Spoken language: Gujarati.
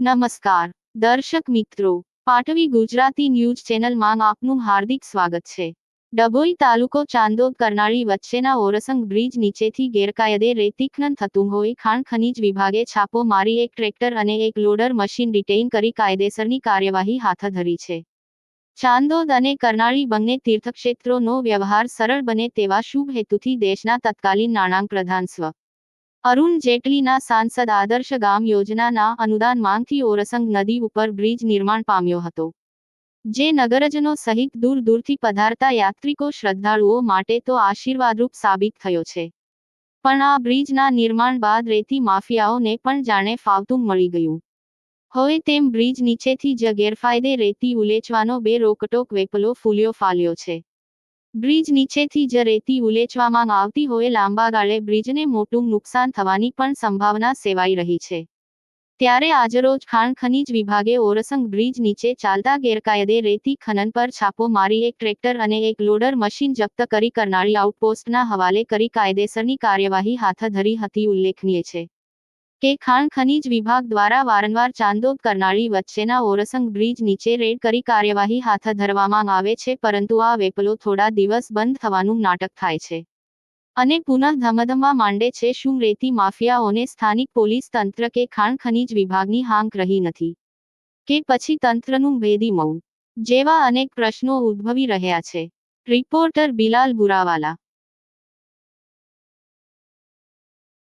નમસ્કાર. દર્શક મિત્રો, પાટવી ગુજરાતી ન્યૂઝ ચેનલમાં આપનું હાર્દિક સ્વાગત છે. ડભોઈ તાલુકો ચાંદોદ કરનાળી વચ્ચેના ઓરસંગ બ્રિજ નીચેથી ગેરકાયદે રેતી થતું હોય, ખાણ ખનીજ વિભાગે છાપો મારી એક ટ્રેક્ટર અને એક લોડર મશીન ડિટેઇન કરી કાયદેસરની કાર્યવાહી હાથ ધરી છે. ચાંદોદ અને કરનાળી બંને તીર્થક્ષેત્રોનો વ્યવહાર સરળ બને તેવા શુભ હેતુથી દેશના તત્કાલીન નાણાં પ્રધાન સ્વ અરુણ જેટલીના સાંસદ આદર્શ ગામ યોજનાના અનુદાન માંગથી ઓરસંગ નદી ઉપર બ્રિજ નિર્માણ પામ્યો હતો, જે નગરજનો સહિત દૂર દૂરથી પધારતા યાત્રિકો શ્રદ્ધાળુઓ માટે તો આશીર્વાદરૂપ સાબિત થયો છે. પણ આ બ્રિજના નિર્માણ બાદ રેતી માફિયાઓને પણ જાણે ફાવતું મળી ગયું. હવે તેમ બ્રિજ નીચેથી જ ગેરફાયદે રેતી ઉલેચવાનો બે રોકટોક વેપલો ફૂલ્યો ફાલ્યો છે. બ્રિજ નીચેથી જ રેતી ઉલેચવામાં આવતી હોય લાંબા ગાળે બ્રિજને મોટું નુકસાન થવાની પણ સંભાવના સેવાઈ રહી છે. ત્યારે આજરોજ ખાણ ખનીજ વિભાગે ઓરસંગ બ્રિજ નીચે ચાલતા ગેરકાયદે રેતી ખનન પર છાપો મારી એક ટ્રેક્ટર અને એક લોડર મશીન જપ્ત કરી કરનાળી આઉટપોસ્ટના હવાલે કરી કાયદેસરની કાર્યવાહી હાથ ધરી હતી ઉલ્લેખનીય છે. કે ખાણ ખનીજ વિભાગ દ્વારા વારંવાર ચાંદોદ કરનાળી વચ્ચેના ઓરસંગ બ્રિજ નીચે રેડ કરી કાર્યવાહી હાથ ધરવામાં આવે છે, પરંતુ આ વેપલો થોડા દિવસ બંધ થવાનું નાટક થાય છે. અને પુનઃ ધમધમવા માંડે છે, શું રેતી માફિયાઓને સ્થાનિક પોલીસ તંત્ર કે ખાણ ખનીજ વિભાગની હાંક રહી નથી? કે પછી તંત્રનું ભેદી મૌન? જેવા અનેક પ્રશ્નો ઉદ્ભવી રહ્યા છે. રિપોર્ટર બિલાલ બુરાવાલા